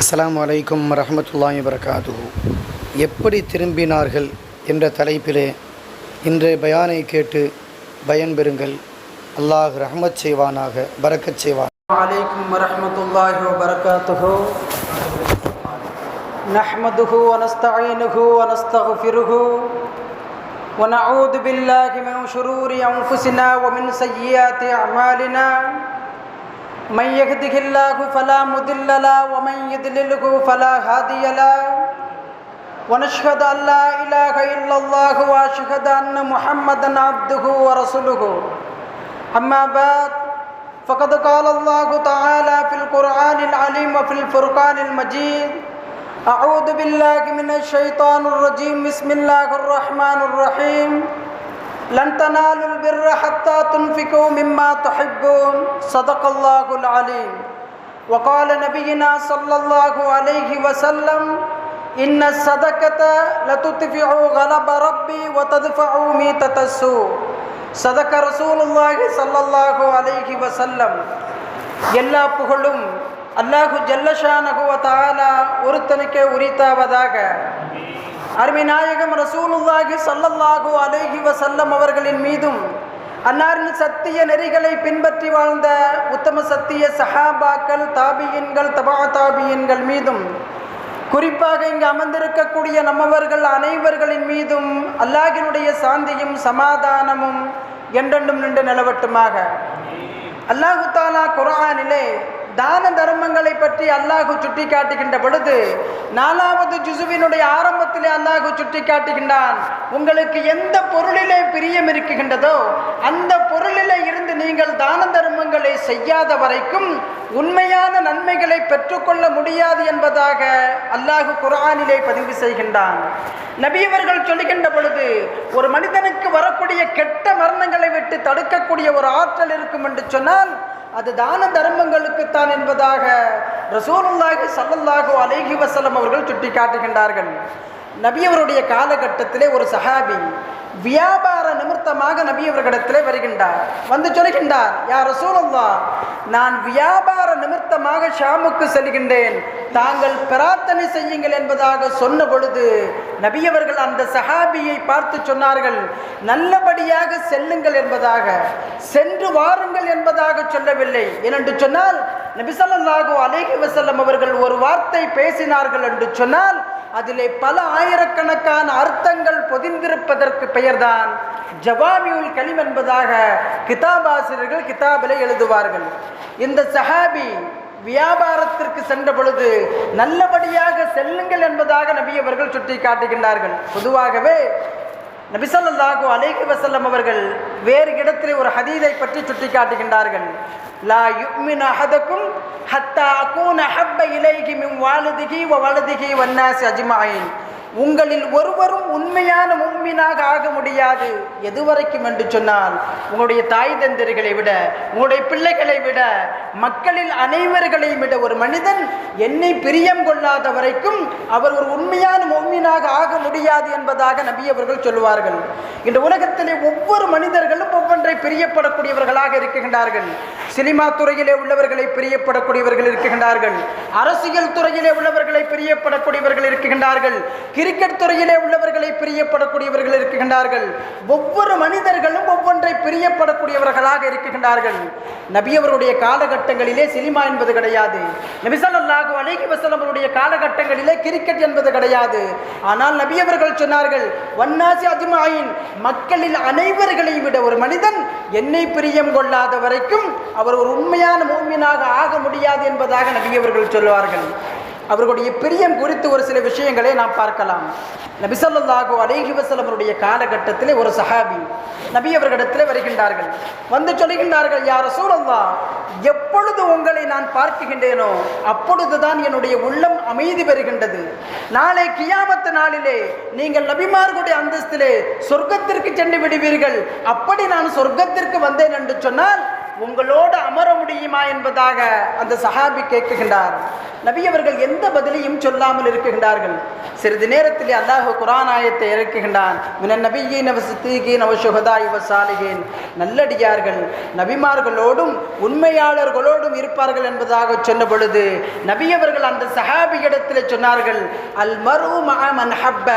அஸ்ஸலாமு அலைக்கும் வரஹ்மத்துல்லாஹி வரகாத்து எப்படி திரும்பினார்கள் என்ற தலைப்பிலே இன்றைய பயானை கேட்டு பயன் பெறுங்கள் அல்லாஹ் ரஹ்மத் செய்வானாக பரக்கத் செய்வான் عليكم ورحمة الله وبركاته نحمده ونستعينه ونستغفره ونعوذ بالله من شرور أنفسنا ومن سيئات أعمالنا من يهده الله فلا مضل له ومن يضلله فلا هادي له ونشهد أن لا إله إلا الله وأشهد أن محمدا عبده ورسوله أما بعد فقد قال الله تعالى في القرآن العليم وفي الفرقان المجيد أعوذ بالله من الشيطان الرجيم بسم الله الرحمن الرحيم لن تنالوا البر حتى تنفقوا مما تحبون صدق الله العليم وقال نبينا صلى الله عليه وسلم إن الصدقة لتطفئ غلب ربي وتدفع ميتة السوء சதக்க ரசூலுல்லாஹி ஸல்லல்லாஹு அலைஹி வஸல்லம் எல்லா புகழும் அல்லாஹு ஜல்லஷானஹு வ தஆலா ஒருத்தனுக்கே உரித்தாவதாக அருமை நாயகம் ரசூலுல்லாஹி சல்லல்லாஹு அலேஹி வசல்லம் அவர்களின் மீதும் அன்னாரின் சத்திய நெறிகளை பின்பற்றி வாழ்ந்த உத்தம சத்திய சஹாபாக்கள் தாபியின்கள் தபா தாபியின்கள் மீதும் குறிப்பாக இங்கு அமர்ந்திருக்கக்கூடிய நம்மவர்கள் அனைவர்களின் மீதும் அல்லாஹினுடைய சாந்தியும் சமாதானமும் என்றென்றும் நின்று நிலவட்டுமாக. அல்லாஹு தாலா குரானிலே தான தர்மங்களை பற்றி அல்லாஹு சுட்டி காட்டுகின்ற பொழுது நாலாவது ஜுசுவினுடைய ஆரம்பத்திலே அல்லாஹு சுட்டி காட்டுகின்றான் உங்களுக்கு எந்த பொருளிலே பிரியம் இருக்குகின்றதோ அந்த பொருளிலே இருந்து நீங்கள் தான தர்மங்களை செய்யாத வரைக்கும் உண்மையான நன்மைகளை பெற்றுக்கொள்ள முடியாது என்பதாக அல்லாஹு குரானிலே பதிவு செய்கின்றான். நபியவர்கள் சொல்லுகின்ற பொழுது ஒரு மனிதனுக்கு வரக்கூடிய கெட்ட மரணங்களை விட்டு தடுக்கக்கூடிய ஒரு ஆற்றல் இருக்கும் என்று சொன்னால் அது தான தர்மங்களுக்குத்தான் என்பதாக ரசூலுல்லாஹி சல்லல்லாஹு அலைஹி வசலம் அவர்கள் சுட்டி காட்டுகின்றார்கள் நபியவருடைய காலகட்டத்திலே ஒரு சஹாபி வியாபார நிமித்தமாக நபியவர்களிடத்திலே வருகின்றார். வந்து சொல்கின்றார் யார் ரசூலுல்லா நான் வியாபார நிமித்தமாக ஷாமுக்கு செல்கின்றேன். தாங்கள் பிரார்த்தனை செய்யுங்கள் என்பதாக சொன்ன பொழுது நபியவர்கள் அந்த சஹாபியை பார்த்து சொன்னார்கள் நல்லபடியாக செல்லுங்கள் என்பதாக சென்று வாருங்கள் என்பதாக சொல்லவில்லை. ஏனென்று சொன்னால் நபிசல்லாஹு அலேஹி வசல்லம் அவர்கள் ஒரு வார்த்தை பேசினார்கள் என்று சொன்னால் அதிலே பல ஆயிரக்கணக்கான அர்த்தங்கள் பொதிந்திருப்பதற்கு பெயர்தான் ஜவாமியுல் கலிம் என்பதாக கிதாபாசிரியர்கள் கிதாபில் எழுதுவார்கள். இந்த சஹாபி வியாபாரத்திற்கு சென்ற பொழுது நல்லபடியாக செல்லுங்கள் என்பதாக நபி அவர்கள் சுட்டி காட்டுகின்றார்கள் பொதுவாகவே நபிசல்லாஹு அலேஹி வசல்லம் அவர்கள் வேறு இடத்திலே ஒரு ஹதீதை பற்றி சுட்டி காட்டுகின்றார்கள் லா யுக்மின் அஹதக்கும் ஹத்தா அகூன் அஹப்ப இலைகி மிம் வாலதிகி வ வலதிகி வன்னாசி அஜ்மாயின். உங்களில் ஒருவரும் உண்மையான மும்மினாக ஆக முடியாது. எதுவரைக்கும் என்று சொன்னால் உங்களுடைய தாய் தந்தர்களை விட உங்களுடைய பிள்ளைகளை விட மக்களில் அனைவர்களையும் விட ஒரு மனிதன் என்னை பிரியம் கொள்ளாத வரைக்கும் அவர் ஒரு உண்மையான மும்மினாக ஆக முடியாது என்பதாக நபி அவர்கள் சொல்லுவார்கள். இந்த உலகத்திலே ஒவ்வொரு மனிதர்களும் ஒவ்வொன்றை பிரியப்படக்கூடியவர்களாக இருக்கின்றார்கள். சினிமா துறையிலே உள்ளவர்களை பிரியப்படக்கூடியவர்கள் இருக்கின்றார்கள். அரசியல் துறையிலே உள்ளவர்களை பிரியப்படக்கூடியவர்கள் இருக்கின்றார்கள். கிரிக்கெட் துறையிலே உள்ளவர்களை பிரியப்படக்கூடியவர்கள் இருக்கின்றார்கள். ஒவ்வொரு மனிதர்களும் ஒவ்வொன்றை பிரியப்படக்கூடியவர்களாக இருக்கின்றார்கள். நபியவருடைய காலகட்டங்களிலே சினிமா என்பது கிடையாது. நபிசல்லாஹு அலிகி வசலமருடைய காலகட்டங்களிலே கிரிக்கெட் என்பது கிடையாது. ஆனால் நபியவர்கள் சொன்னார்கள் வன்னாசி அஜ்மாயின் மக்களில் அனைவர்களை விட ஒரு மனிதன் என்னை பிரியம் கொள்ளாத வரைக்கும் அவர் ஒரு உண்மையான மூமியனாக ஆக முடியாது என்பதாக நபியவர்கள் சொல்வார்கள். அவர்களுடைய பிரியம் குறித்து ஒரு சில விஷயங்களை நாம் பார்க்கலாம். நபிசல்லாஹு அலேஹி வசலமருடைய காலகட்டத்திலே ஒரு சஹாபி நபி அவர்களிடத்தில் வருகின்றார்கள். வந்து சொல்கின்றார்கள் யார் சூழல்லா எப்பொழுது உங்களை நான் பார்க்குகின்றேனோ அப்பொழுதுதான் என்னுடைய உள்ளம் அமைதி பெறுகின்றது. நாளை கியாமத்து நாளிலே நீங்கள் நபிமார்களுடைய அந்தஸ்திலே சொர்க்கத்திற்கு சென்று விடுவீர்கள். அப்படி நான் சொர்க்கத்திற்கு வந்தேன் என்று சொன்னால் உங்களோடு அமர முடியுமா என்பதாக அந்த சஹாபி கேட்குகின்றார். நபி அவர்கள் எந்த பதிலையும் சொல்லாமல் இருக்குகின்றார்கள் சிறிது நேரத்தில் அல்லாஹ் குரான் ஆயத்தை இறக்குகின்றான். நபியின் நல்லடியார்கள் நபிமார்களோடும் உண்மையாளர்களோடும் இருப்பார்கள் என்பதாக சொன்ன பொழுது நபி அவர்கள் அந்த சஹாபியிடத்தில் சொன்னார்கள் அல் மரு மன் ஹப்ப.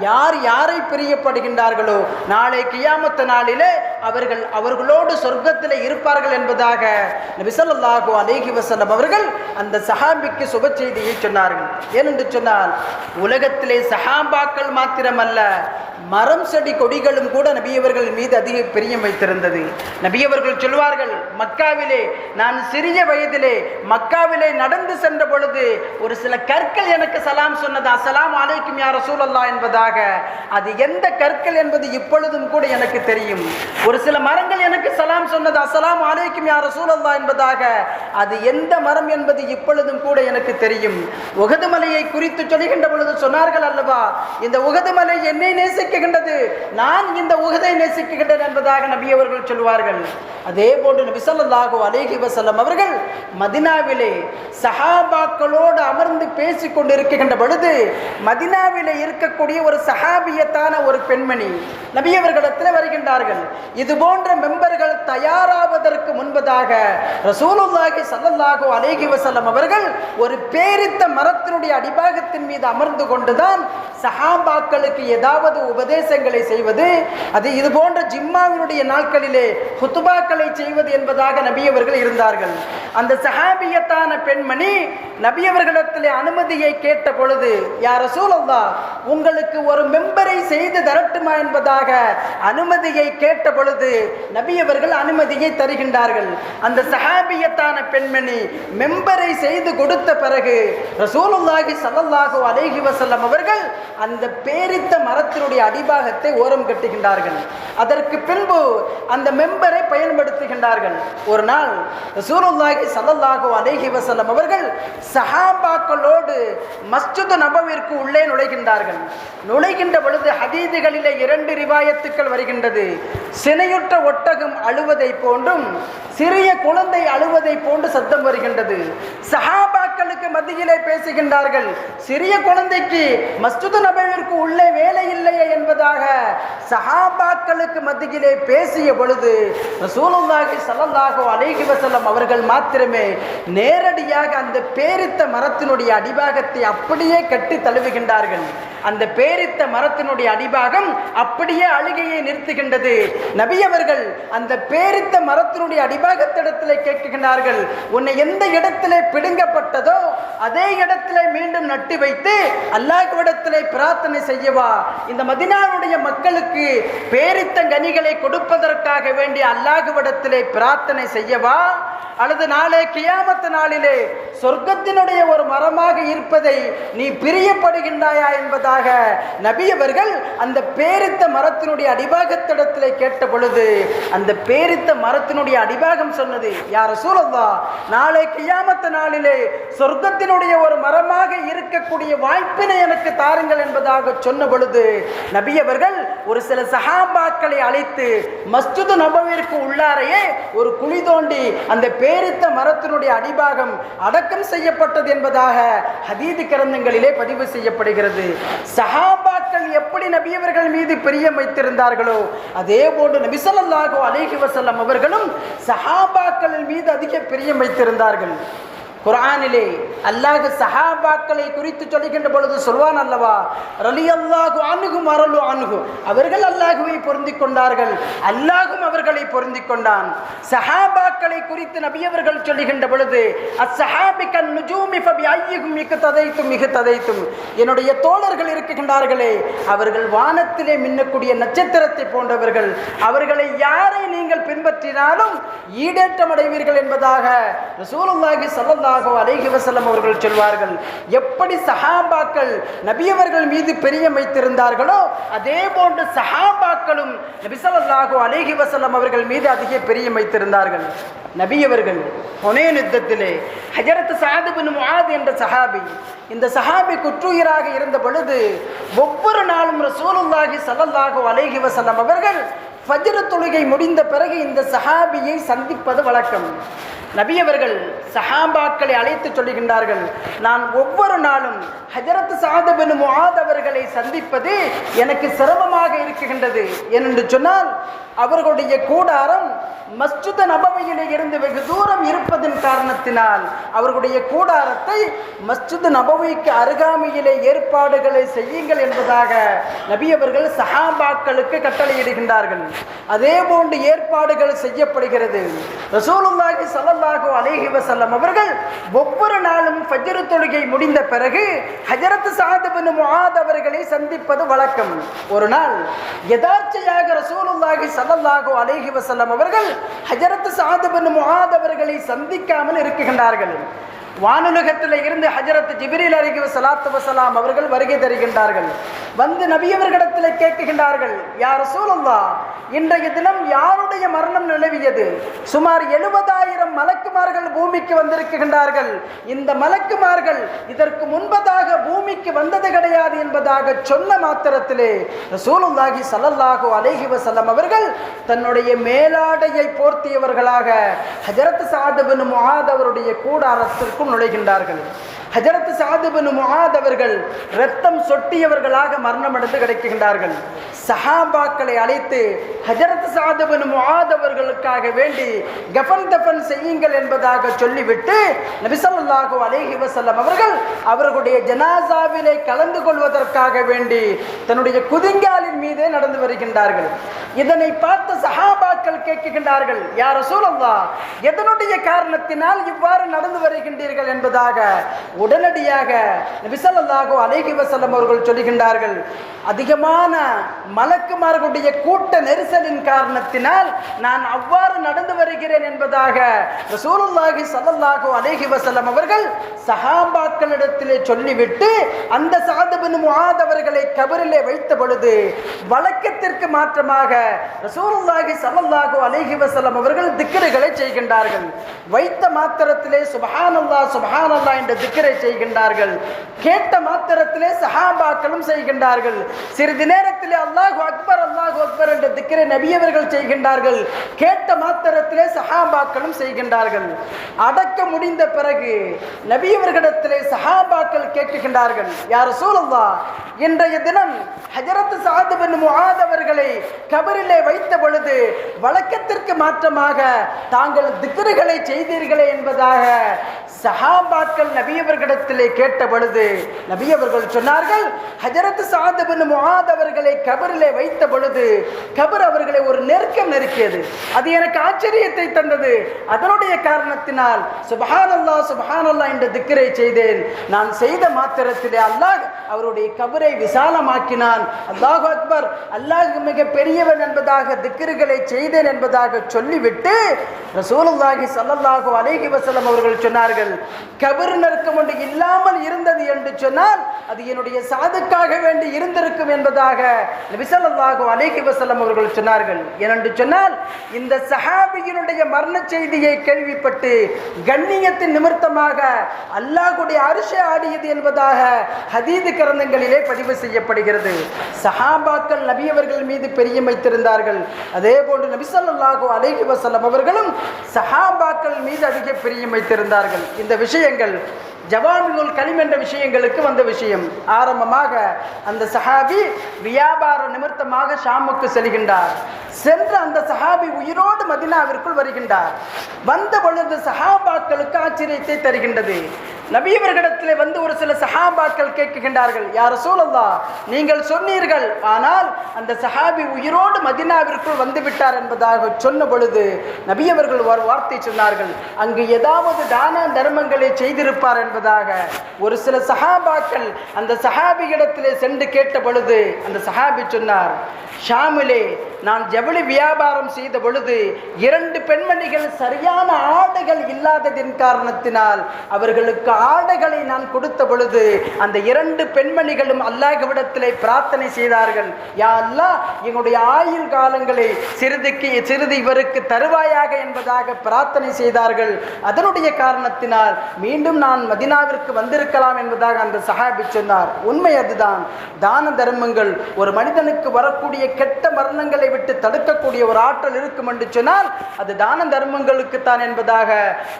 யார் யாரை பிரியப்படுகின்றார்களோ நாளை கியாமத்த நாளிலே அவர்கள் அவர்களோடு சொர்க்கத்தில் இருப்பார்கள் என்பதாக நபிசல்லாஹு அலேஹி வசல்லம் அவர்கள் அந்த சஹாபிக்கு சுப செய்தியை சொன்னார்கள். ஏனென்று சொன்னால் உலகத்திலே சஹாபாக்கள் மாத்திரமல்ல மரம் செடி கொடிகளும் கூட நபியவர்கள் மீது அதிக பிரியம் வைத்திருந்தது. நபியவர்கள் சொல்வார்கள் மக்காவிலே நான் சிறிய வயதிலே மக்காவிலே நடந்து சென்ற பொழுது ஒரு சில கற்கள் எனக்கு சலாம் சொன்னது. அசலாம் அலைக்கும் யார் சூழல்லா என்பதாக. அது எந்த கற்கள் என்பது இப்பொழுதும் கூட எனக்கு தெரியும். ஒரு சில மரங்கள் எனக்கு சலாம் சொன்னது. அசலாம் அலைக்கும் யார் சூழல்லா என்பதாக. அது எந்த மரம் என்பது இப்பொழுதும் கூட எனக்கு தெரியும். உகதுமலையை குறித்து சொல்கின்ற பொழுது சொன்னார்கள் அல்லவா இந்த உகதுமலை என்னை நேசிக்க நேசிக்குகின்றது நான் இந்த உகதை நேசிக்குகின்றேன் என்பதாக நபி அவர்கள் சொல்வார்கள் அதே போன்று நபிசல்லாஹு அலேஹி வசல்லம் அவர்கள் மதினாவிலே சஹாபாக்களோடு அமர்ந்து பேசிக் கொண்டிருக்கின்ற பொழுது மதினாவிலே இருக்கக்கூடிய ஒரு சஹாபியத்தான ஒரு பெண்மணி நபியவர்களிடத்தில் வருகின்றார்கள். இது போன்ற மெம்பர்கள் தயாராவதற்கு முன்பதாக ரசூலுல்லாஹி சல்லல்லாஹு அலேஹி வசல்லம் அவர்கள் ஒரு பேரித்த மரத்தினுடைய அடிபாகத்தின் மீது அமர்ந்து கொண்டுதான் சஹாபாக்களுக்கு ஏதாவது உபதேசங்களை செய்வது அது இது போன்ற ஜிம்மாவினுடைய நாட்களிலே ஹுத்துபாக்களை செய்வது என்பதாக நபியவர்கள் இருந்தார்கள். அந்த சஹாபியத்தான பெண்மணி நபியவர்களிடத்தில் அனுமதியை கேட்ட பொழுது யார் ரசூலல்லா உங்களுக்கு ஒரு மெம்பரை செய்து தரட்டுமா என்பதாக அனுமதியை கேட்ட பொழுது நபியவர்கள் அனுமதியை தருகின்றார்கள். அந்த சஹாபியத்தான பெண்மணி மெம்பரை செய்து கொடுத்த பிறகு ரசூலுல்லாஹி ஸல்லல்லாஹு அலேஹி வசல்லம் அவர்கள் அந்த பேரித்த மரத்தினுடைய அடிபாகத்தை ஓரம் கட்டுகின்றார்கள். அதற்கு பின்பு அந்த மெம்பரை பயன்படுத்துகின்றார்கள். ஒரு நாள் ரசூலுல்லாஹி ஸல்லல்லாஹு அலேஹி வஸல்லம் அவர்கள் சஹாபாக்களோடு மஸ்ஜிது நபவிற்கு உள்ளே நுழைகின்றார்கள். நுழைகின்ற பொழுது ஹதீதுகளிலே இரண்டு ரிவாயத்துக்கள் வருகின்றது. சினையுற்ற ஒட்டகம் அழுவதை போன்றும் சிறிய குழந்தை அழுவதை போன்று சத்தம் வருகின்றது. சஹாபா சஹாபாக்களுக்கு மத்தியிலே பேசுகின்றார்கள். சிறிய குழந்தைக்கு மஸ்ஜிது நபவிற்கு உள்ளே வேலை இல்லையே என்பதாக சஹாபாக்களுக்கு மத்தியிலே பேசிய பொழுது ரசூலுல்லாஹி ஸல்லல்லாஹு அலைஹி வசல்லம் அவர்கள் மாத்திரமே நேரடியாக அந்த பேரித்த மரத்தினுடைய அடிபாகத்தை அப்படியே கட்டி தழுவுகின்றார்கள். அந்த பேரித்த மரத்தினுடைய அடிபாகம் அப்படியே அழுகையை நிறுத்துகின்றது. நபி அவர்கள் அந்த பேரித்த மரத்தினுடைய அடிபாகத்திடத்தில் கேட்கின்றார்கள் உன்னை எந்த இடத்திலே பிடுங்கப்பட்டதோ அதே இடத்திலே மீண்டும் நட்டு வைத்து அல்லாஹ்விடத்திலே பிரார்த்தனை செய்யவா இந்த மதினாவுடைய மக்களுக்கு பேரித்த கனிகளை கொடுப்பதற்காக வேண்டிய அல்லாஹ்விடத்திலே பிரார்த்தனை செய்யவா அல்லது நாளே கியாமத்து நாளிலே சொர்க்கத்தினுடைய ஒரு மரமாக இருப்பதை நீ பிரியப்படுகின்றாயா என்பதாக நபியவர்கள் அந்த பேரித்த மரத்தினுடைய அடிபாகத்திடத்தில் கேட்ட பொழுது அந்த பேரித்த மரத்தினுடைய அடிபாகம் சொன்னது யார் சூழல்வா நாளை கியாமத்து நாளிலே சொர்க்கத்தினுடைய ஒரு மரமாக இருக்கக்கூடிய வாய்ப்பினை எனக்கு தாருங்கள் என்பதாக சொன்ன பொழுது நபியவர்கள் ஒரு சில சஹாபாக்களை அழைத்து மஸ்ஜிது நபவிற்கு உள்ளாரையே ஒரு குழி தோண்டி அந்த பேரித்த மரத்தினுடைய அடிபாகம் அடக்கம் செய்யப்பட்டது என்பதாக ஹதீது கிரந்தங்களிலே பதிவு செய்யப்படுகிறது. சஹாபாக்கள் எப்படி நபியவர்கள் மீது பிரியம் வைத்திருந்தார்களோ அதே போன்று நபிசல்லாகோ அலேஹி வசல்லம் அவர்களும் சஹாபாக்களின் மீது அதிக பிரியம் வைத்திருந்தார்கள். குரானிலே அல்லாஹ் சஹாபாக்களை குறித்து சொல்லுகின்ற பொழுது சொல்வான் அல்லவா ரலி அல்லாஹு அணுகும் அரலு அணுகும் அவர்கள் அல்லாஹுவை பொருந்தி கொண்டார்கள். அல்லாஹும் அவர்களை பொருந்தி கொண்டான். சஹாபாக்களை குறித்து நபியவர்கள் சொல்லுகின்ற பொழுது அசஹாபிக்கன் நுஜூமி ஃபபி ஐயிகும் மிக ததைத்தும் மிக ததைத்தும். என்னுடைய தோழர்கள் இருக்கின்றார்களே அவர்கள் வானத்திலே மின்னக்கூடிய நட்சத்திரத்தை போன்றவர்கள். அவர்களை யாரை பின்பற்றினாலும் ஈடேற்றம் அடைவீர்கள் என்பதாக ரசூலுல்லாஹி ஸல்லல்லாஹு அலைஹி வசல்லம் அவர்கள் சொல்வார்கள். எப்படி சஹாபாக்கள் நபியவர்கள் மீது பெரிய வைத்திருந்தார்களோ அதே போன்று சஹாபாக்களும் நபி ஸல்லல்லாஹு அலைஹி வசல்லம் அவர்கள் மீது அதிக பெரிய வைத்திருந்தார்கள். நபியவர்கள் பொனே யுத்தத்திலே ஹஜரத் சாதுபின் முஹாத் என்ற சஹாபி இந்த சஹாபி குற்றுயிராக இருந்த பொழுது ஒவ்வொரு நாளும் ரசூலுல்லாஹி ஸல்லல்லாஹு அலைஹி வசல்லம் அவர்கள் ஃபஜ்ர தொழுகை முடிந்த பிறகு இந்த சஹாபியை சந்திப்பது வழக்கம். நபியவர்கள் சஹாபாக்களை அழைத்து சொல்லுகின்றார்கள் நான் ஒவ்வொரு நாளும் ஹஜரத் சாதபின் முஆத் அவர்களை சந்திப்பது எனக்கு சிரமமாக இருக்குகின்றது ஏனென்று சொன்னால் அவர்களுடைய கூடாரம் மஸ்ஜித நபவையிலே இருந்து வெகு தூரம் இருப்பதன் காரணத்தினால் அவர்களுடைய கூடாரத்தை மஸ்ஜித் நபவிக்கு அருகாமையிலே ஏற்பாடுகளை செய்யுங்கள் என்பதாக நபி அவர்கள் சஹாபாக்களுக்கு கட்டளையிடுகின்றார்கள். அதே போன்று ஏற்பாடுகள் செய்யப்படுகிறது. ரசூலுல்லாஹி ஸல்லல்லாஹு அலைஹி வஸல்லம் அவர்கள் ஒவ்வொரு நாளும் ஃபஜ்ர் தொழுகை முடிந்த பிறகு ஹஜரத் சாதபின் முகாத் அவர்களை சந்திப்பது வழக்கம். ஒரு நாள் யதார்ச்சையாக ரசூலுல்லாஹி ஸல்லல்லாஹு அலேஹி வசல்லம் அவர்கள் ஹஜரத் சாதபின் முகாத் அவர்களை சந்திக்காமல் இருக்குகின்றார்கள் வானுலகத்தில் இருந்து ஹஜரத் ஜிபிரில் அருகி சலாத்து வசலாம் அவர்கள் வருகை தருகின்றார்கள். வந்து நபியவர்களிடத்தில் கேட்குகின்றார்கள் யார் சூழல்லா இன்றைய தினம் யாருடைய மரணம் நிலவியது? சுமார் எழுபதாயிரம் மலக்குமார்கள் பூமிக்கு வந்திருக்கின்றார்கள். இந்த மலக்குமார்கள் இதற்கு முன்பதாக பூமிக்கு வந்தது கிடையாது என்பதாக சொன்ன மாத்திரத்திலே சூலுல்லாகி சலல்லாகோ அலேஹி வசல்லம் அவர்கள் தன்னுடைய மேலாடையை போர்த்தியவர்களாக ஹஜரத் சாத் முகாத் அவருடைய கூடாரத்திற்கும் நுழைகின்றார்கள். ஹஜரத் சாத் முகாத் அவர்கள் ரத்தம் சொட்டியவர்களாக மரணமடைந்து கிடைக்கின்றார்கள். சஹாபாக்களை அழைத்து ஹஜரத் சாத் முகாத் அவர்களுக்காக வேண்டி கஃபன் தஃபன் செய்யுங்கள் என்பதாக சொல்லிவிட்டு நபிசல்லாஹு அலேஹி வசல்லம் அவர்கள் அவர்களுடைய ஜனாசாவிலே கலந்து கொள்வதற்காக வேண்டி தன்னுடைய குதிங்காலின் மீதே நடந்து வருகின்றார்கள். இதனை பார்த்த சஹாபாக்கள் கேட்கின்றார்கள் யார் ரசூலல்லாஹ் எதனுடைய காரணத்தினால் இவ்வாறு நடந்து வருகின்றீர்கள் என்பதாக? உடனடியாக விசலல்லாகோ அலைகி வசலம் அவர்கள் சொல்கின்றார்கள் அதிகமான மலக்குமார்களுடைய கூட்ட நெரிசலின் காரணத்தினால் நான் அவ்வாறு நடந்து வருகிறேன் என்பதாக ரசூலுல்லாஹி ஸல்லல்லாஹு அலைஹி வசலம் அவர்கள் சஹாபாக்களிடத்திலே சொல்லிவிட்டு அந்த சாத் பின் அவர்களை கபரிலே வைத்த பொழுது வழக்கத்திற்கு மாற்றமாக ரசூலுல்லாஹி சல்லல்லாஹு அலைஹி வஸல்லம் அவர்கள் திக்ருகளை செய்கின்றார்கள். வைத்த மாத்திரத்திலே சுப்ஹானல்லாஹ் சுப்ஹானல்லாஹ் என்ற திக்ரை செய்கின்றார்கள். கேட்ட மாத்திரத்திலே சஹாபாக்களும் செய்கின்றார்கள். சிறிது நேரத்திலே அல்லாஹ் அக்பர் அல்லாஹ் அக்பர் என்ற திக்ரை நபியவர்கள் செய்கின்றார்கள். கேட்ட மாத்திரத்திலே சஹாபாக்களும் செய்கின்றார்கள். அடக்க முடிந்த பிறகு நபியவர்களிடத்திலே சஹாபாக்கள் கேட்கின்றார்கள் யார் சூழல்லா இன்றைய தினம் ஹஜரத் சாத் பின் முஆத் அவர்களை கபரிலே வைத்த பொழுது வழக்கத்திற்கு மாற்றமாக தாங்கள் திக்ருகளை செய்தீர்களே என்பதாக சஹாபாக்கள் நபியவர்களிடத்திலே கேட்ட பொழுது நபியவர்கள் சொன்னார்கள் ஹஜரத் சாத் முகாத் அவர்களை கபரிலே வைத்த பொழுது கபர் அவர்களை ஒரு நெருக்கம் நெருக்கியது. அது எனக்கு ஆச்சரியத்தை தந்தது. அதனுடைய காரணத்தினால் சுபஹானல்லா சுபஹானல்லா என்ற திக்கரை செய்தேன். நான் செய்த மாத்திரத்திலே அல்லாஹ் அவருடைய கபரை விசாலமாக்கினான். அல்லாஹ் அக்பர் அல்லாஹ் மிக பெரியவன் என்பதாக திக்கிர்களை செய்தேன் என்பதாக சொல்லிவிட்டு ரசூலுல்லாஹி சல்லல்லாஹு அலைஹி வசலம் அவர்கள் சொன்னார்கள் கபர் நறுக்கம் ஒன்று இல்லாமல் இருந்தது என்று சொன்னால் அது என்னுடைய சாதுக்காக வேண்டி இருந்திருக்கும் என்பதாக நபி அலைஹி வசலம் அவர்கள் சொன்னார்கள். ஏனென்று சொன்னால் இந்த சஹாபியினுடைய மரண செய்தியை கேள்விப்பட்டு கண்ணியத்தின் நிமித்தமாக அல்லாஹுடைய அரிசி ஆடியது என்பதாக ஹதீது கிரந்தங்களிலே பதிவு செய்யப்படுகிறது. சஹாபாக்கள் நபியவர்கள் மீது பெரியம் வைத்திருந்தார்கள் அதே போன்று நபி ஸல்லல்லாஹு அலைஹி அவர்களும் சஹாபாக்கள் மீது அதிக பிரியம் வைத்திருந்தார்கள். இந்த விஷயங்கள் ஜவாமிகுல் கலிம் என்ற விஷயங்களுக்கு வந்த விஷயம். ஆரம்பமாக அந்த சஹாபி வியாபார நிமித்தமாக ஷாமுக்கு செல்கின்றார். சென்று அந்த சஹாபி உயிரோடு மதினாவிற்குள் வருகின்றார். வந்த பொழுது சஹாபாக்களுக்கு ஆச்சரியத்தை தருகின்றது. நபியவர்களிடத்தில் வந்து ஒரு சில சஹாபாக்கள் கேட்கின்றார்கள் யார் சூழல்லா நீங்கள் சொன்னீர்கள் ஆனால் அந்த சஹாபி உயிரோடு மதினாவிற்குள் வந்து விட்டார் என்பதாக சொன்ன பொழுது நபியவர்கள் ஒரு வார்த்தை சொன்னார்கள் அங்கு ஏதாவது தான தர்மங்களை செய்திருப்பார் என்பதாக. ஒரு சில சஹாபாக்கள் அந்த சஹாபியிடத்திலே சென்று கேட்ட பொழுது அந்த சஹாபி சொன்னார் ஷாமிலே நான் ஜவுளி வியாபாரம் செய்த பொழுது இரண்டு பெண்மணிகள் சரியான ஆடைகள் இல்லாததின் காரணத்தினால் அவர்களுக்கு ஆடைகளை நான் கொடுத்த பொழுது அந்த இரண்டு பெண்மணிகளும் அல்லாஹ்விடத்திலே பிரார்த்தனை செய்தார்கள். யா அல்லாஹ் எங்களுடைய ஆயுள் காலங்களை சிறிதுக்கு சிறிது இவருக்கு தருவாயாக என்பதாக பிரார்த்தனை செய்தார்கள். அதனுடைய காரணத்தினால் மீண்டும் நான் மதினாவிற்கு வந்திருக்கலாம் என்பதாக அந்த சஹாபி சொன்னார். உண்மை அதுதான். தான தர்மங்கள் ஒரு மனிதனுக்கு வரக்கூடிய கெட்ட மரணங்களை விட்டு தடுக்கக்கூடிய ஒரு ஆற்றல் இருக்கும் என்று சொன்னால் அது தான தர்மங்களுக்கு தான் என்பதாக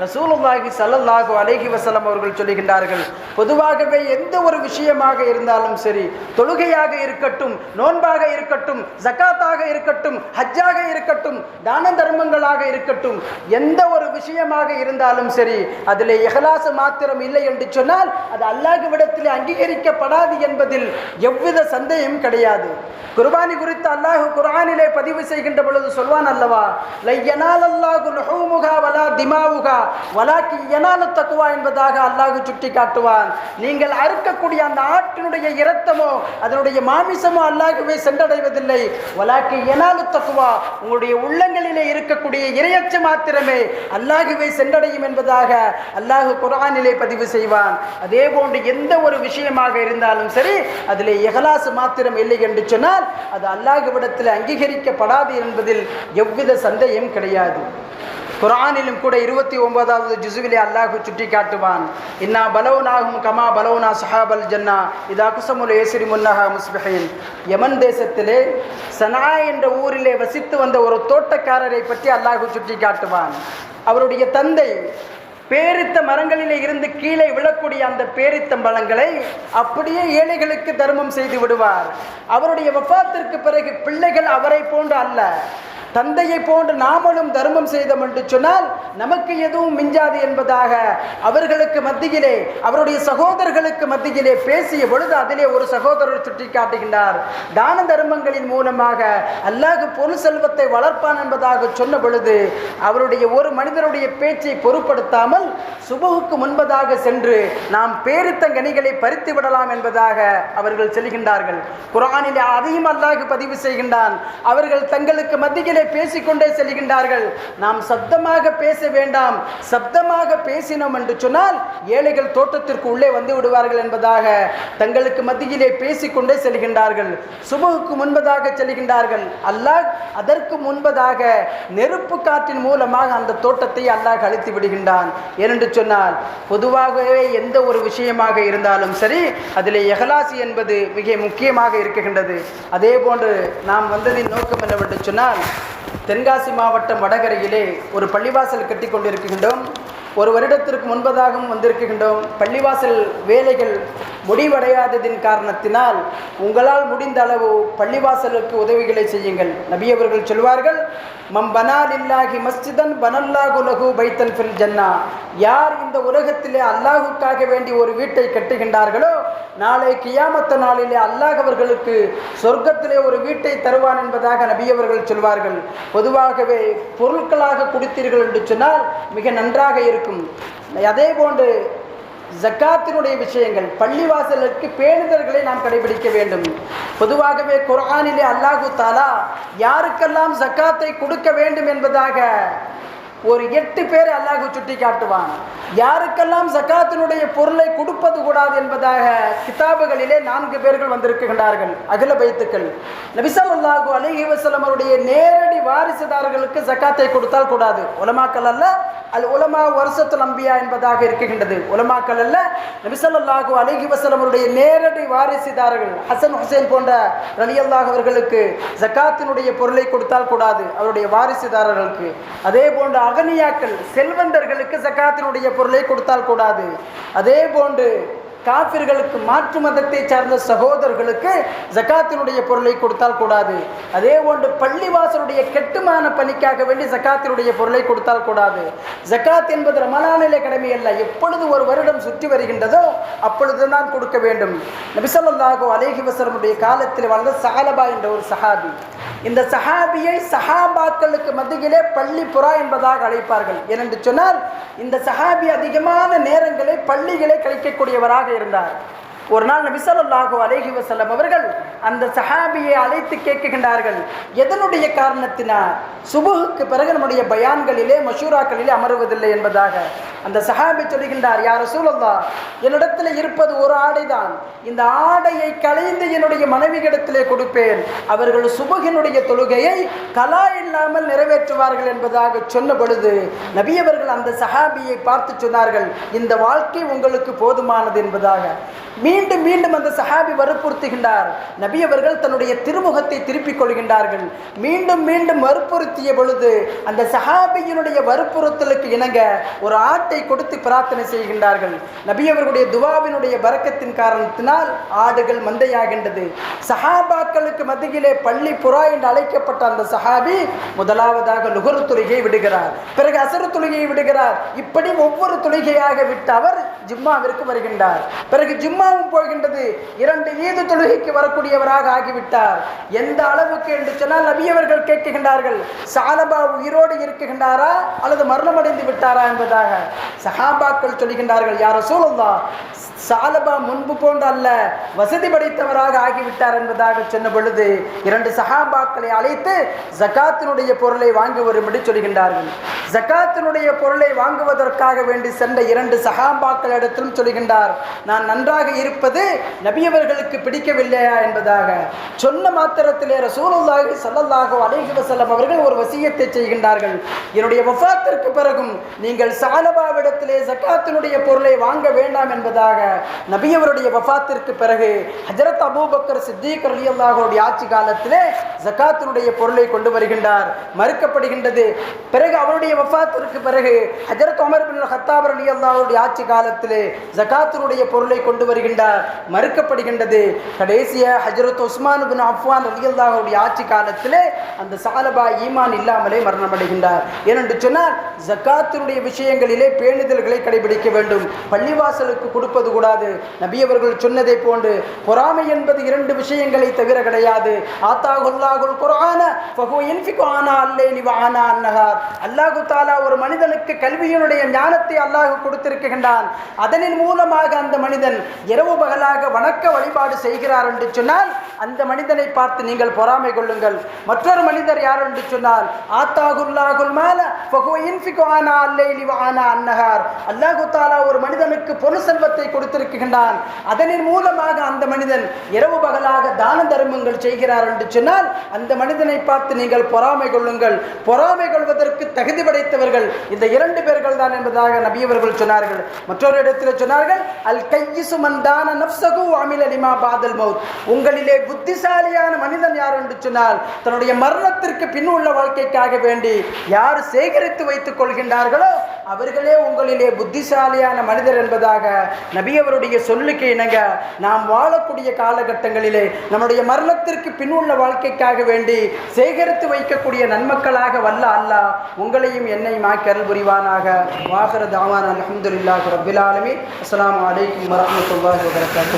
ரசூலுல்லாஹி ஸல்லல்லாஹு அலைஹி வசலம் அவர்கள் சொல்லுகின்றார்கள். பொதுவாகவே எந்த ஒரு விஷயமாக இருந்தாலும் சரி தொழுகையாக இருக்கட்டும் நோன்பாக இருக்கட்டும் ஜக்காத்தாக இருக்கட்டும் ஹஜ்ஜாக இருக்கட்டும் தான தர்மங்களாக இருக்கட்டும் எந்த ஒரு விஷயமாக இருந்தாலும் சரி அதில் இஹ்லாஸ் மாத்திரம் இல்லை என்று சொன்னால் அது அல்லாஹ்விடத்தில் அங்கீகரிக்கப்படாது என்பதில் எவ்வித சந்தேகம் கிடையாது. குர்பானி குறித்து அல்லாஹ் குரானிலே பதிவு செய்கின்ற பொழுது சொல்வான் அல்லவா லையனால் அல்லாஹு லுஹூமுகா வலா திமாவுகா வலாக்கி யனாலு தக்குவா என்பதாக அல்லாஹு சுட்டி காட்டுவான். நீங்கள் அறுக்கக்கூடிய அந்த ஆட்டினுடைய இரத்தமோ அதனுடைய மாமிசமோ அல்லாஹுவே சென்றடைவதில்லை. வலாக்கு யனாலு தக்குவா உங்களுடைய உள்ளங்களிலே இருக்கக்கூடிய இரையச்ச மாத்திரமே அல்லாஹுவே சென்றடையும் என்பதாக அல்லாஹு குரானிலே பதிவு செய்வான். அதே போன்று எந்த ஒரு விஷயமாக இருந்தாலும் சரி அதில் எகலாசு மாத்திரம் இல்லை என்று சொன்னால் அது அல்லாஹுவிடத்தில் அங்கீகரிக்கப்படாது என்பதில் எவ்வித சந்தேகம் கிடையாது. குரானிலும் கூட இருபத்தி ஒன்பதாவது ஜிசுவிலே அல்லாஹு சுட்டி காட்டுவான். இன்னா பலவுனாகும் கமா பலவுனா சஹாபல் ஜன்னா இதா குசமுல் ஏசிரி முன்னஹா முஸ்பிஹின். யமன் தேசத்திலே சனா என்ற ஊரிலே வசித்து வந்த ஒரு தோட்டக்காரரை பற்றி அல்லாஹு சுட்டி காட்டுவான். அவருடைய தந்தை பேரித்த மரங்களிலே இருந்து கீழே விழக்கூடிய அந்த பேரித்தம்பழங்களை அப்படியே ஏழைகளுக்கு தர்மம் செய்து விடுவார். அவருடைய வஃத்திற்கு பிறகு பிள்ளைகள் அவரை போன்று அல்ல. தந்தையை போன்று நாமளும் தர்மம் செய்தோம் என்று சொன்னால் நமக்கு எதுவும் மிஞ்சாது என்பதாக அவர்களுக்கு மத்தியிலே அவருடைய சகோதரர்களுக்கு மத்தியிலே பேசிய பொழுது அதிலே ஒரு சகோதரர் சுட்டி காட்டுகின்றார் தான தர்மங்களின் மூலமாக அல்லாஹ் பொருள் செல்வத்தை வளர்ப்பான் என்பதாக சொன்ன பொழுது அவருடைய ஒரு மனிதருடைய பேச்சை பொருட்படுத்தாமல் சுபகுக்கு முன்பதாக சென்று நாம் பேரித்த கனிகளை பறித்து விடலாம் என்பதாக அவர்கள் செல்கின்றார்கள். குரானிலே அதையும் அல்லாஹ் பதிவு செய்கின்றான். அவர்கள் தங்களுக்கு மத்தியிலே பேசிக்கொண்டே செல்கின்றார்கள். நாம் சப்தமாக பேச வேண்டாம். சப்தமாக பேசினோம் என்று சொன்னால் ஏழைகள் தோட்டத்திற்கு உள்ளே வந்து விடுவார்கள் என்பதாக தங்களுக்கு மத்தியிலே பேசிக்கொண்டே செல்கின்றார்கள். சுபகுக்கு முன்பதாக செல்கின்றார்கள். அல்லாஹ் அதற்கு முன்பதாக நெருப்பு காற்றின் மூலமாக அந்த தோட்டத்தை அல்லாஹ் அழித்து விடுகின்றான். ஏனென்று சொன்னால் பொதுவாகவே எந்த ஒரு விஷயமாக இருந்தாலும் சரி அதில் எகலாசி என்பது மிக முக்கியமாக இருக்குகின்றது அதே போன்று நாம் வந்ததின் நோக்கம் என்னவென்று சொன்னால் தென்காசி மாவட்டம் வடகரையிலே ஒரு பள்ளிவாசல் கட்டி கொண்டிருக்கின்றோம் ஒரு வருடத்திற்கு முன்பதாகவும் வந்திருக்கின்றோம். பள்ளிவாசல் வேலைகள் முடிவடையாததின் காரணத்தினால் உங்களால் முடிந்த அளவு பள்ளிவாசலுக்கு உதவிகளை செய்யுங்கள். நபி அவர்கள் சொல்வார்கள் மம் பனாலில்லாஹி மஸ்ஜிதன் பனல்லாஹு லகு பைத்தன் ஃபில் ஜன்னா. யார் இந்த உலகத்திலே அல்லாஹுக்காக வேண்டி ஒரு வீட்டை கட்டுகின்றார்களோ நாளை கியாமத்த நாளிலே அல்லாஹ் அவர்களுக்கு சொர்க்கத்திலே ஒரு வீட்டை தருவான் என்பதாக நபியவர்கள் சொல்வார்கள். பொதுவாகவே பொருட்களாக கொடுத்தீர்கள் என்று சொன்னால் மிக நன்றாக இருக்கும். அதே போன்று ஜக்காத்தினுடைய விஷயங்கள் பள்ளிவாசலுக்கு பேணுதல்களை நாம் கடைபிடிக்க வேண்டும். பொதுவாகவே குர்ஆனிலே அல்லாஹு தாலா யாருக்கெல்லாம் ஜக்காத்தை கொடுக்க வேண்டும் என்பதாக ஒரு எட்டு பேர் அல்லாஹு சுட்டி காட்டுவான். யாருக்கெல்லாம் ஜக்காத்தினுடைய பொருளை கொடுப்பது கூடாது என்பதாக கிதாபுகளிலே நான்கு பேர்கள் வந்திருக்கின்றார்கள் அகில பைத்துக்கள். நபிசல்லாஹு அலைஹி வசலம் அவருடைய நேரடி வாரிசுதாரர்களுக்கு ஜக்காத்தை கொடுத்தால் கூடாது. உலமாக்கள் அல்ல அல் உலமா வருஷத்து நம்பியா என்பதாக இருக்கின்றது. உலமாக்கள் அல்ல நபிசல்லாஹு அலைஹி வசலம் அவருடைய நேரடி வாரிசுதாரர்கள் ஹசன் ஹுசேன் போன்ற ரலியல்லாஹ் அவர்களுக்கு ஜக்காத்தினுடைய பொருளை கொடுத்தால் கூடாது அவருடைய வாரிசுதாரர்களுக்கு. அதே போன்ற அகனியாக்கள் செல்வந்தர்களுக்கு ஜக்காத்தினுடைய பொருளை கொடுத்தால் கூடாது. அதே போன்று காபிர்களுக்கு மாற்று மதத்தை சார்ந்த சகோதரர்களுக்கு ஜக்காத்தினுடைய பொருளை கொடுத்தால் கூடாது. அதே போன்று பள்ளிவாசலுடைய கெட்டுமான பணிக்காக வேண்டி ஜக்காத்தினுடைய பொருளை கொடுத்தால் கூடாது. ஜக்காத் என்பது ரமலானிலே கடமை அல்ல எப்பொழுது ஒரு வருடம் சுற்றி வருகின்றதோ அப்பொழுது தான் கொடுக்க வேண்டும். நபிசல்லாஹு அலேஹி வசரமுடைய காலத்தில் வாழ்ந்த சாலபா என்ற ஒரு சஹாபி. இந்த சஹாபியை சஹாபாக்களுக்கு மத்தியிலே பள்ளி புறா என்பதாக அழைப்பார்கள். ஏனென்று சொன்னால் இந்த சஹாபி அதிகமான நேரங்களை பள்ளிகளை கழிக்கக்கூடியவராக இருந்தார். ஒரு நாள் நபிசல்லாஹு அலேஹி வசல்லம் அவர்கள் அந்த சஹாபியை அழைத்து கேட்குகின்றார்கள் எதனுடைய காரணத்தினால் சுபுகுக்கு பிறகு நம்முடைய பயான்களிலே மஷூராக்களிலே அமருவதில்லை என்பதாக. அந்த சஹாபி சொல்லுகின்றார் யார் சூழல்லா என்னிடத்தில் இருப்பது ஒரு ஆடைதான். இந்த ஆடையை களைந்து என்னுடைய மனைவியிடத்திலே கொடுப்பேன். அவர்கள் சுபகினுடைய தொழுகையை கலா இல்லாமல் நிறைவேற்றுவார்கள் என்பதாக சொன்ன பொழுது நபியவர்கள் அந்த சஹாபியை பார்த்து சொன்னார்கள் இந்த வாழ்க்கை உங்களுக்கு போதுமானது என்பதாக. மீண்டும் மீண்டும் அந்த சஹாபி வற்புறுத்துகின்றார் நபி அவர்கள் தன்னுடைய திருமுகத்தை திருப்பிக் கொள்கின்றார்கள். மீண்டும் மீண்டும் வற்புறுத்திய பொழுது அந்த சஹாபியினுடைய வற்புறுத்தலுக்கு இணங்க ஒரு ஆட்டை கொடுத்து பிரார்த்தனை செய்கின்றார்கள். நபி அவர்களுடைய துவாவினுடைய பறக்கத்தின் காரணத்தினால் ஆடுகள் மந்தையாகின்றது. சஹாபாக்களுக்கு மத்தியிலே பள்ளி புறா என்று அழைக்கப்பட்ட அந்த சஹாபி முதலாவதாக லுகரு தொழுகையை விடுகிறார். பிறகு அசரு தொழுகையை விடுகிறார். இப்படி ஒவ்வொரு தொழுகையாக விட்டு அவர் ஜிம்மாவிற்கு வருகின்றார். பிறகு ஜிம்மாவும் போகின்றது. இரண்டு ஈது தொழுகைக்கு வரக்கூடியவராக ஆகிவிட்டார். எந்த அளவுக்கு என்று சொன்னால் நபியவர்கள் கேட்குகின்றார்கள். சாலபா உயிரோடு இருக்குகின்றாரா அல்லது மரணமடைந்து விட்டாரா என்பதாக. சஹாபாக்கள் சொல்லுகின்றார்கள் யார சூழல்லா சாலபா முன்பு போன்ற அல்ல வசதி படைத்தவராக ஆகிவிட்டார் என்பதாக சொன்ன பொழுது இரண்டு சஹாபாக்களை அழைத்து ஜகாத்தினுடைய பொருளை வாங்கி வரும்படி சொல்கின்றார்கள். ஜக்காத்தினுடைய பொருளை வாங்குவதற்காக வேண்டி சென்ற இரண்டு சஹாபாக்களிடத்திலும் சொல்கின்றார் நான் நன்றாக இருப்பது நபியவர்களுக்கு பிடிக்கவில்லையா என்பதாக. சொன்ன மாத்திரத்திலே ரசூலுல்லாஹி சல்லல்லாஹு அலைஹி வசல்லம் அவர்கள் ஒரு வசியத்தை செய்கின்றார்கள். என்னுடைய வஃபாத்திற்கு பிறகும் நீங்கள் சாலபாவிடத்திலே ஜகாத்தினுடைய பொருளை வாங்க வேண்டாம் என்பதாக. நபியவருடைய வஃபாத்திற்கு பிறகு ஹஜரத் அபூபக்கர் சித்திக் ரலியல்லாஹுடைய ஆட்சி காலத்திலே ஜக்காத்தினுடைய பொருளை கொண்டு வருகின்றார். மறுக்கப்படுகின்றது. பிறகு அவருடைய வஃத்திற்கு பிறகு ஹஜரத் உமர் பின் ஹத்தாப் அல்லாவுடைய ஆட்சி காலத்தில் ஜகாத்தினுடைய பொருளை கொண்டு வருகின்றார். மறுக்கப்படுகின்றது. கடைசிய ஹஜரத் உஸ்மான் பின் அஃப்வான் அலி அல்லாவுடைய ஆட்சி காலத்தில் அந்த சாலபா ஈமான் இல்லாமலே மரணமடைகின்றார். ஏனென்று சொன்னால் ஜக்காத்தினுடைய விஷயங்களிலே பேணுதல்களை கடைபிடிக்க வேண்டும். பள்ளிவாசலுக்கு கொடுப்பது கூடாது. நபியவர்கள் சொன்னதை போன்று பொறாமை என்பது இரண்டு விஷயங்களை தவிர கிடையாது. ஆத்தாகுல்லாகுல் குர்ஆன அல்லாஹு தாலா ஒரு மனிதனுக்கு கல்வியினுடைய ஞானத்தை அல்லாஹ் கொடுத்திருக்கின்றான். அதனின் மூலமாக அந்த மனிதன் இரவு பகலாக வணக்க வழிபாடு செய்கிறார் என்று சொன்னால் அந்த மனிதனை பார்த்து நீங்கள் பொறாமை கொள்ளுங்கள். மற்றொரு மனிதர் யார் என்று சொன்னால் ஆத்தாகுல்லாகுல் மேல அன்னஹார் அல்லாஹு தாலா ஒரு மனிதனுக்கு பொரு செல்வத்தை கொடுத்திருக்கின்றான். அதனின் மூலமாக அந்த மனிதன் இரவு பகலாக தான தர்மங்கள் செய்கிறார் என்று சொன்னால் அந்த மனிதனை பார்த்து நீங்கள் பொறாமை கொள்ளுங்கள். பொறாமை கொள்வதற்கு தகுதி படைத்தவர்கள் இந்த இரண்டு பேர்கள் தான் என்பதாக நபியவர்கள் சொன்னார்கள். மற்றொரு இடத்தில் சொன்னார்கள் அல் கையிசு மந்தான நப்சகு அமில் அலிமா பாதல் மவுத் உங்களிலே புத்திசாலியான மனிதன் யார் என்று சொன்னால் தன்னுடைய மரணத்திற்கு பின் உள்ள வாழ்க்கைக்காக வேண்டி யார் சேகரித்து வைத்துக் கொள்கின்றார்களோ அவர்களே உங்களிலே புத்திசாலியான மனிதர் என்பதாக நபியவருடைய சொல்லுக்கு இணங்க நாம் வாழக்கூடிய காலகட்டங்களிலே நம்முடைய மரணத்திற்கு பின் உள்ள வாழ்க்கைக்காக வேண்டி சேகரித்து வைக்கக்கூடிய நன்மக்களாக வல்ல அல்ல உங்களையும் என்னையும் ஆக்கி புரிவானாக. வாகர தாவான அலமதுல்லாஹ் ரபில் ஆலமி அஸ்ஸலாமு அலைக்கும் வரஹ்மத்துல்லாஹி வபரகாத்துஹு.